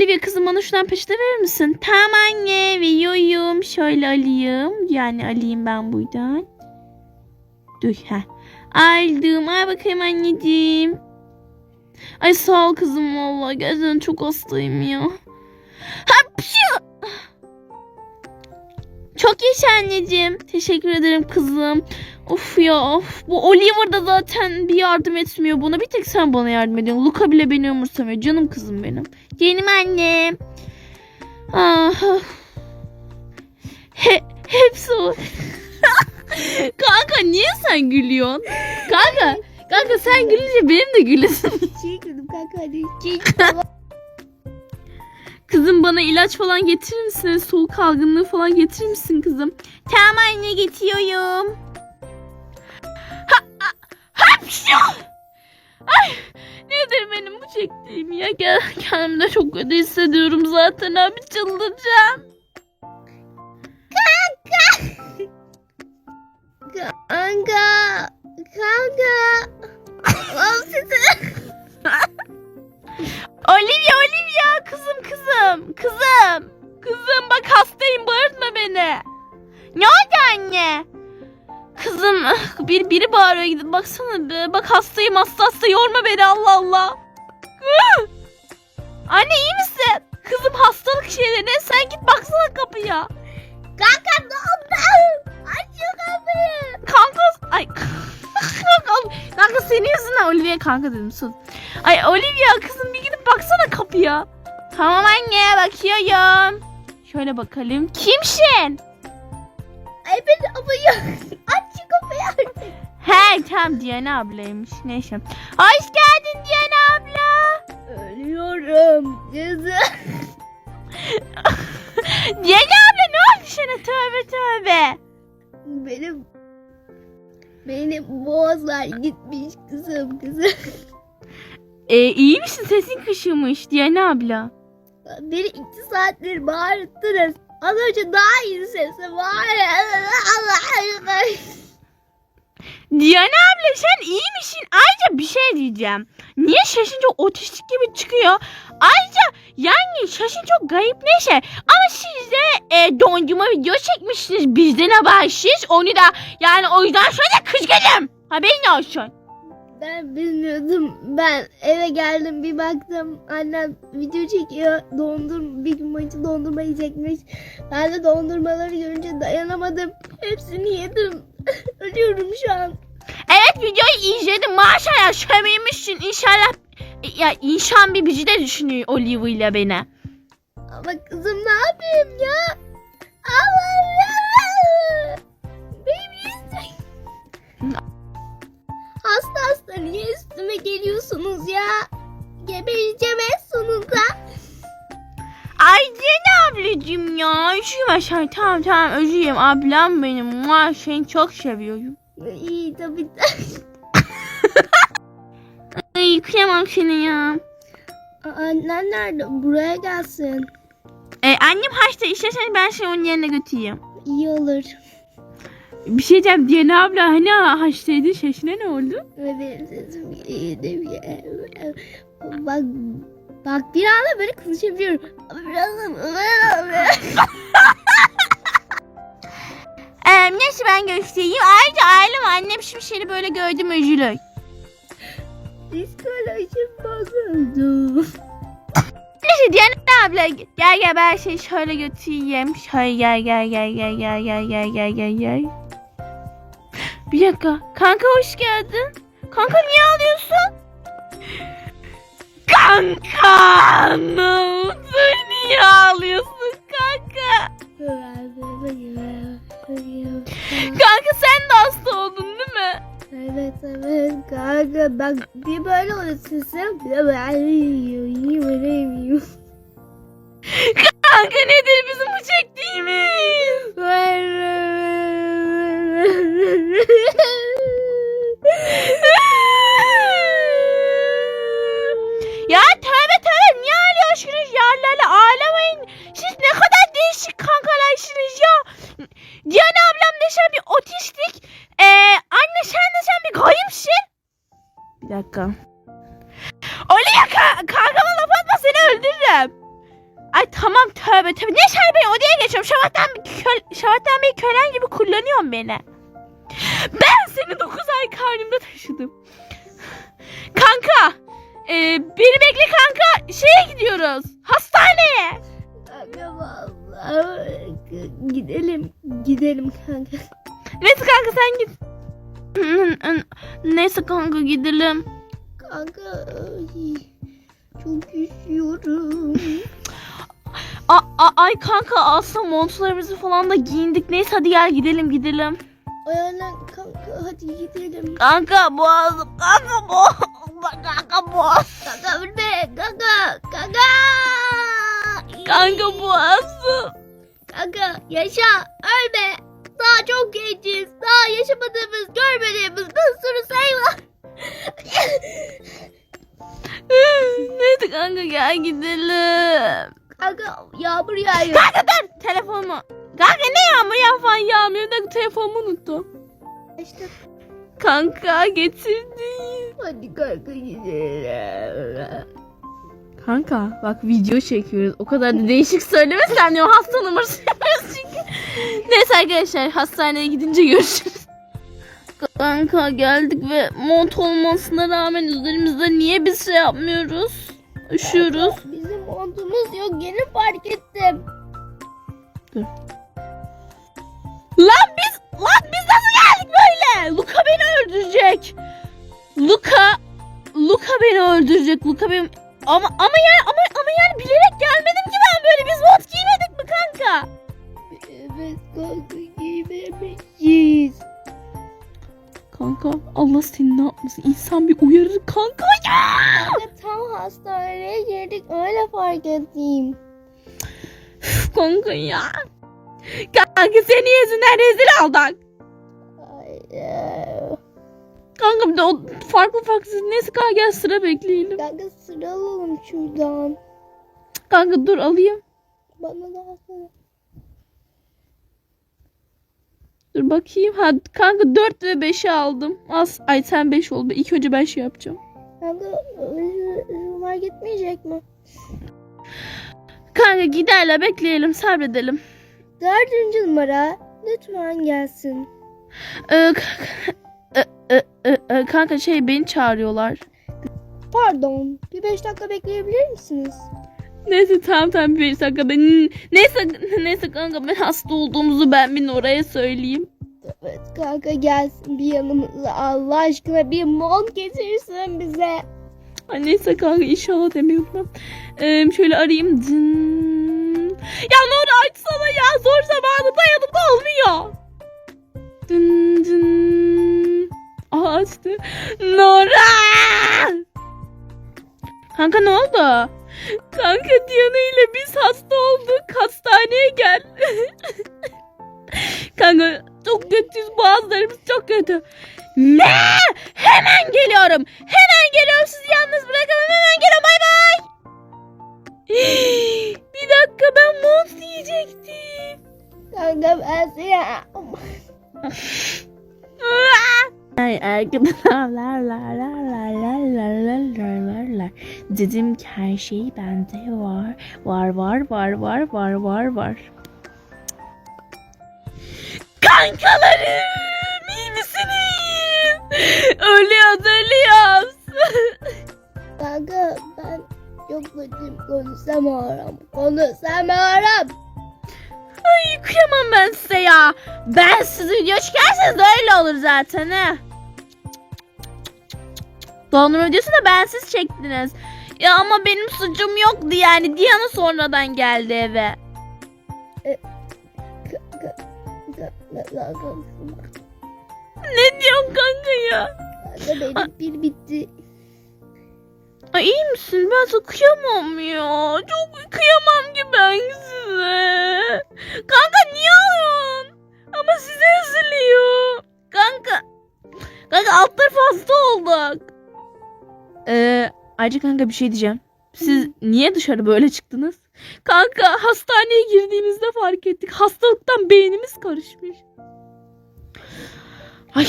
Olivia kızım bana şuradan peçete verir misin? Tamam anne veriyorum. Şöyle alayım. Yani alayım ben buradan. Dur ha. Aldım. Al bakayım anneciğim. Ay sağ ol kızım valla. Gerçekten çok hastayım ya. Hapşu! Çok yaşa anneciğim. Teşekkür ederim kızım. Of ya of. Bu Oliver da zaten bir yardım etmiyor bana. Bir tek sen bana yardım ediyorsun. Luca bile beni umursamıyor. Canım kızım benim. Canım annem. Ah. He, hepsi o. Kanka niye sen gülüyorsun? Kanka, kanka sen gülünce benim de gülesim. Şey kırdım kanka hadi. Şey Kızım bana ilaç falan getirir misin? Soğuk algınlığı falan getirir misin kızım? Tamam anne getiriyorum. Ay nedir benim bu çektiğim ya? Gel, kendimi de çok kötü hissediyorum zaten abi çıldıracağım. Kanka. Kanka. Sizi. Olivia Olivia kızım kızım kızım. Kızım bak hastayım bağırtma beni. Ne oldu anne? Kızım bir biri bağırıyor gidip baksana be. Bak hastayım hasta hasta yorma beni Allah Allah. Anne iyi misin? Kızım hastalık şeylerine sen git baksana kapıya. Kanka ne oldu? Aç şu kapıyı. Kanka ay kanka, kanka senin yüzünden Olivia kanka dedim sus. Ay Olivia kızım bir gidip baksana kapıya. Tamam anne bakıyorum. Şöyle bakalım. Kimsin? Ay ben kapıyı. Aç. He tamam Diana ablaymış. Neyse. Hoş geldin Diana abla. Ölüyorum. Kızım. Diana abla ne oldu sana tövbe tövbe. Benim benim boğazlar gitmiş kızım kızım. E, iyi misin sesin kışılmış Diana abla. Beni iki saattir bağırttınız. Az önce daha iyi sesi var. Allah Diana abla sen iyi misin? Ayrıca bir şey diyeceğim. Niye şaşınca otistik gibi çıkıyor? Ayrıca yani şaşın çok garip neyse. Ama siz de e, dondurma video çekmişsiniz. Bizden habersiz. Onu da yani o yüzden şöyle kızgınım. Haberin olsun. Ben bilmiyordum. Ben eve geldim bir baktım. Annem video çekiyor. Dondurma bir gün boyunca dondurma yiyecekmiş. Ben de dondurmaları görünce dayanamadım. Hepsini yedim. Ölüyorum şu an. Evet videoyu izledim. Maşallah şömeymişsin. İnşallah ya inşan bir bizi de düşünüyor Olivia ile beni. Ama kızım ne yapayım ya? Allah'ım. Benim yüzüm. Hasta hasta niye üstüme geliyorsunuz ya? Gebereceğim en sonunda. Ay Zeynep ablacığım ya. Üşüme sen. Tamam tamam özür dilerim. Ablam benim. Mua, seni çok seviyorum. İyi tabii. Ay kıyamam seni ya. Annen nerede? Buraya gelsin. E, annem hasta. İstersen ben seni onun yerine götüreyim. İyi olur. Bir şey diyeceğim. Diana abla hani hastaydı. Şaşına ne oldu? İyiydi. Bak bak bir anda böyle konuşabiliyorum. E, neyse ben göstereyim. Ayrıca ailem annem şimdi seni böyle gördüm üzülür. Psikolojim bozuldu. Neyse Diana abla gel gel ben seni şöyle götüreyim. Şöyle gel gel gel gel gel gel gel gel gel gel. Bir dakika. Kanka hoş geldin. Kanka niye ağlıyorsun? Kanka? Niye ağlıyorsun kanka? Kanka sen de hasta oldun değil mi? Evet evet kanka bak bir böyle oluyor sesim bir de böyle Kanka nedir bizim bu çektiğimiz? ya tövbe tövbe niye ağlıyorsunuz yerlerle ağlamayın. Siz ne kadar değişik kankalarsınız ya. Diana ablam da sen bir otistik. Ee, anne sen de sen bir garipsin. Bir dakika. Olivia ka kankama laf atma seni öldürürüm. Ay tamam tövbe tövbe. Ne Şahin odaya geçiyorum. Şabattan, köl, Şabattan Bey kölen gibi kullanıyorsun beni. Ben seni 9 ay karnımda taşıdım. Kanka. e, beni bekle kanka. Şeye gidiyoruz. Hastaneye. Kanka vallahi gidelim gidelim kanka. Neyse kanka sen git. Neyse kanka gidelim. Kanka ay, çok üşüyorum. A, a- ay kanka aslında montlarımızı falan da giyindik. Neyse hadi gel gidelim gidelim. Aynen kanka hadi gidelim. Kanka boğazım kanka boğazım kanka boğaz. Kanka be kanka kanka. Kanka boğazım. Yaşa ölme. Daha çok genciz. Daha yaşamadığımız görmediğimiz bir sürü şey var. Neyse kanka gel gidelim. Kanka yağmur yağıyor. Kanka dur telefonumu. Kanka ne yağmur ya falan yağmıyor da telefonumu unuttum. İşte Kanka getirdim. hadi kanka gidelim. Kanka bak video çekiyoruz. O kadar da değişik söylemesen diyor. Hasta numarası yapıyoruz çünkü. Neyse arkadaşlar hastaneye gidince görüşürüz. Kanka geldik ve mont olmasına rağmen üzerimizde niye biz şey yapmıyoruz? Üşüyoruz. Bizim montumuz yok yeni fark ettim. Lan biz lan biz nasıl geldik böyle? Luka beni öldürecek. Luka Luka beni öldürecek. Luka benim ama ama yani ama ama yani bilerek gelmedim ki ben böyle biz bot giymedik mi kanka? Evet kanka giymemişiz. Kanka Allah seni ne yapmasın? İnsan bir uyarır kanka ya. Kanka tam hastaneye girdik öyle fark ettim. Kanka ya. Kanka seni yüzünden rezil olduk. Kanka bir de o farklı farklı neyse kanka gel sıra bekleyelim. Kanka sıra alalım şuradan. Kanka dur alayım. Bana da alsana. Dur bakayım. Ha kanka 4 ve 5'i aldım. Az ay sen 5 oldu. İlk önce ben şey yapacağım. Kanka fark etmeyecek mi? Kanka giderle bekleyelim sabredelim. Dördüncü numara lütfen gelsin. Ee, e, e, e, kanka şey beni çağırıyorlar. Pardon bir beş dakika bekleyebilir misiniz? Neyse tamam tamam bir beş dakika ben neyse neyse kanka ben hasta olduğumuzu ben bir oraya söyleyeyim. Evet kanka gelsin bir yanımıza Allah aşkına bir mont getirsin bize. Ay neyse kanka inşallah demeyi unutmam. Ee, şöyle arayayım. Dın. Ya Nora açsana ya zor zamanı dayanıp olmuyor. Dın dın. Aha açtı. Nora! Kanka ne oldu? Kanka Diana ile biz hasta olduk. Hastaneye gel. Kanka çok kötüyüz. Boğazlarımız çok kötü. Ne? Hemen geliyorum. Hemen geliyorum. Sizi yalnız bırakamam. Hemen geliyorum. Bay bay. Bir dakika ben mont diyecektim. Kanka ben seni... Dedim her şey bende var. Var var var var var var var. Kankalarım iyi misiniz? Ölüyoruz ölüyoruz. Kanka ben çok kötüyüm konuşamıyorum. Konuşamıyorum. Ay kıyamam ben ya. Ben sizin video çıkarsanız öyle olur zaten he. Dondurma videosunu da bensiz çektiniz. Ya ama benim suçum yoktu yani. Diana sonradan geldi eve. Kanka, Ne diyorsun kanka ya? benim bir bitti. Ay iyi misin? Ben sana kıyamam ya. Çok kıyamam ki ben size. Kanka niye ağlıyorsun? Ama size üzülüyor. Kanka. Kanka alt tarafı hasta olduk. Ee, ayrıca kanka bir şey diyeceğim. Siz niye dışarı böyle çıktınız? Kanka hastaneye girdiğimizde fark ettik. Hastalıktan beynimiz karışmış. Ay,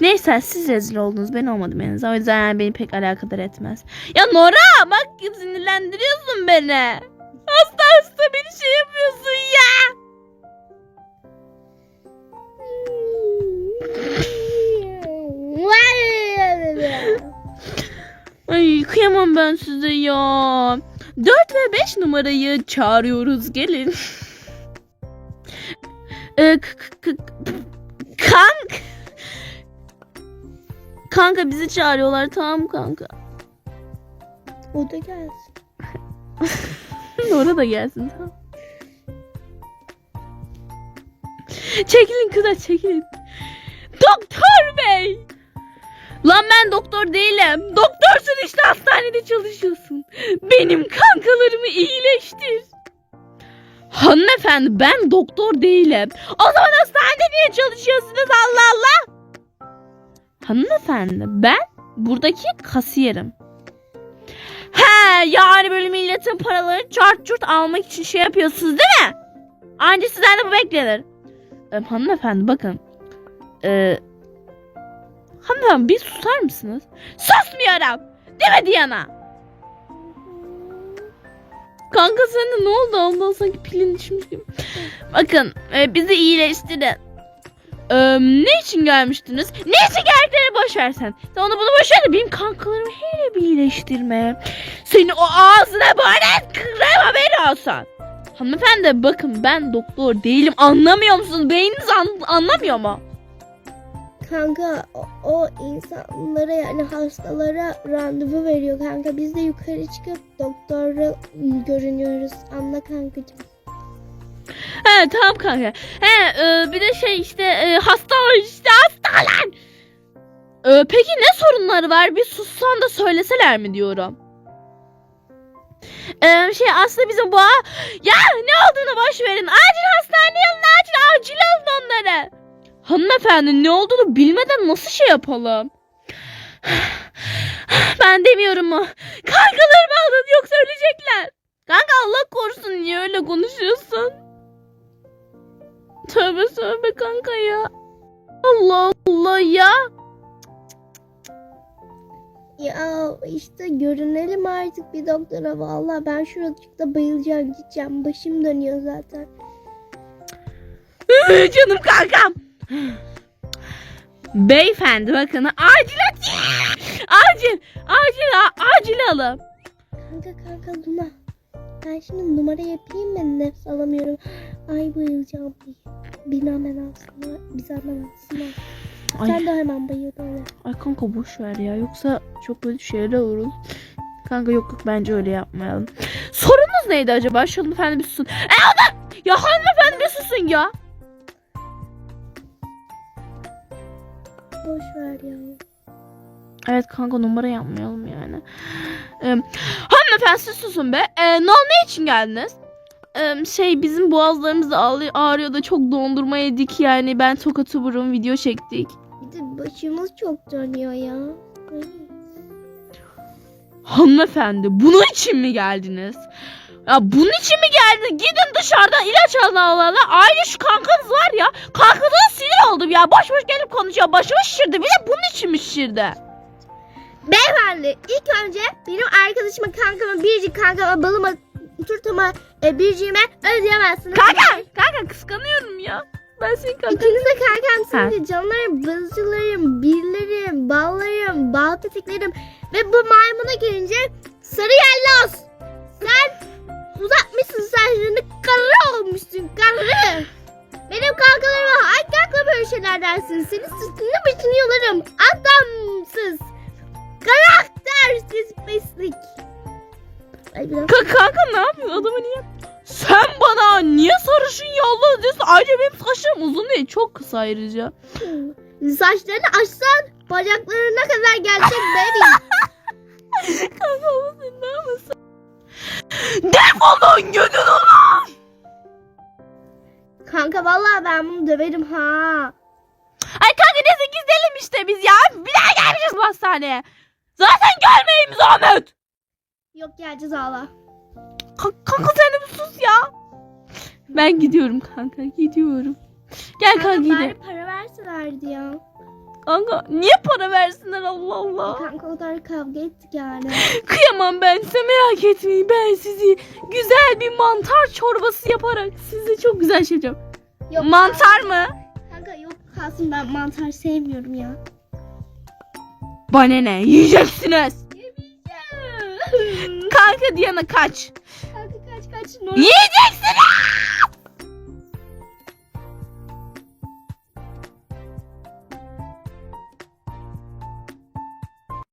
neyse siz rezil oldunuz. Ben olmadım en azından. O yüzden yani beni pek alakadar etmez. Ya Nora bak sinirlendiriyorsun beni. Hasta hasta beni şey yapıyorsun ya. Ay kıyamam ben size ya. 4 ve 5 numarayı çağırıyoruz gelin. Ee, kank. Kanka bizi çağırıyorlar tamam mı kanka? O da gelsin. Nora da gelsin tamam. Çekilin kızlar çekilin. Doktor bey. Lan ben doktor değilim. Doktorsun işte hastanede çalışıyorsun. Benim kankalarımı iyileştir. Hanımefendi ben doktor değilim. O zaman hastanede niye çalışıyorsunuz Allah Allah? Hanımefendi ben buradaki kasiyerim. He yani böyle milletin paralarını çart çurt almak için şey yapıyorsunuz değil mi? Anca sizden de bu beklenir. Ee, hanımefendi bakın. Ee, hanımefendi bir susar mısınız? Susmuyorum. Değil mi Diana? Kanka sende ne oldu? Ondan sanki pilin düşmüş gibi. Bakın e, bizi iyileştirin. Ee, ne için gelmiştiniz? Ne için geldiklerini boş ver sen. Sen onu bunu boş ver de benim kankalarımı hele bir iyileştirme. Seni o ağzına böyle kırarım haberi olsun. Hanımefendi bakın ben doktor değilim anlamıyor musunuz? Beyniniz an- anlamıyor mu? Kanka o, o insanlara yani hastalara randevu veriyor kanka. Biz de yukarı çıkıp doktora görünüyoruz. Anla kankacığım. He tamam kanka. He e, bir de şey işte e, hastalar işte hastalar. E, peki ne sorunları var? Bir sussan da söyleseler mi diyorum. E, şey aslında bizim bu ya ne olduğunu boş verin. Acil hastaneye Hanımefendi ne olduğunu bilmeden nasıl şey yapalım? Ben demiyorum mu? Kankalarımı alın yoksa ölecekler. Kanka Allah korusun niye öyle konuşuyorsun? Tövbe tövbe kanka ya. Allah Allah ya. Ya işte görünelim artık bir doktora. Vallahi ben şuracıkta bayılacağım gideceğim. Başım dönüyor zaten. Canım kankam. Beyefendi bakın acil acil acil acil alın. Kanka kanka Luna. Ben şimdi numara yapayım mı? Nefes alamıyorum. Ay bayılacağım. Beni hemen alsınlar. Bizi hemen alsınlar. Ay, Sen de hemen bayıl öyle. ay kanka boş ver ya yoksa çok kötü şeyler olur. Kanka yok yok bence öyle yapmayalım. Sorunuz neydi acaba? Şu hanımefendi bir susun. E adam! Ya hanımefendi bir susun ya. Boş ver ya. Evet kanka numara yapmayalım yani. Ee, hanımefendi siz susun be. Ee, ne, ne için geldiniz? Ee, şey bizim boğazlarımız ağrı- ağrıyor da çok dondurma yedik yani. Ben Tokat Uber'ın video çektik. Bir de başımız çok dönüyor ya. Hanımefendi bunun için mi geldiniz? Ya bunun için mi geldiniz? Gidin dışarıdan ilaç alın Allah Aynı şu kankanız var ya. Kankanıza sinir oldum ya. Boş boş gelip konuşuyor. Başımı şişirdi. Bir de bunun için mi şişirdi? Beyefendi ilk önce benim arkadaşıma kankama biricik kankama balıma turtama e, biriciğime ödeyemezsiniz. Kanka! Kanka kıskanıyorum ya. Ben senin kankan. İkiniz de kankamsınız. Canlarım, bızcılarım, birlerim, ballarım, bal peteklerim ve bu maymuna gelince sarı yellos. Dersin? Seni sırtını başını yolarım. Adamsız. Karaktersiz pislik. Ka- kanka ne yapıyorsun? Adamı niye? Sen bana niye sarışın yolladın diyorsun? Ayrıca benim saçlarım uzun değil. Çok kısa ayrıca. saçlarını açsan bacaklarına kadar gelecek baby. kanka ama sen ne yapıyorsun? Defolun gidin ona. Kanka vallahi ben bunu döverim ha. Ay kanka neyse gidelim işte biz ya. Bir daha gelmeyeceğiz bu hastaneye. Zaten gelmeyeyim zahmet. Yok geleceğiz hala. Ka- kanka sen de bir sus ya. Ben gidiyorum kanka gidiyorum. Gel kanka Kanka gidelim. para verselerdi ya. Kanka niye para versinler Allah Allah. Kanka o kadar kavga ettik yani. Kıyamam ben size merak etmeyin. Ben sizi güzel bir mantar çorbası yaparak size çok güzel şey yapacağım. Yok Mantar mı? Kalsın ben mantar sevmiyorum ya. Bana ne? Yiyeceksiniz. Yemeyeceğim. Kanka Diana kaç. Kanka kaç kaç. Normal Yiyeceksin.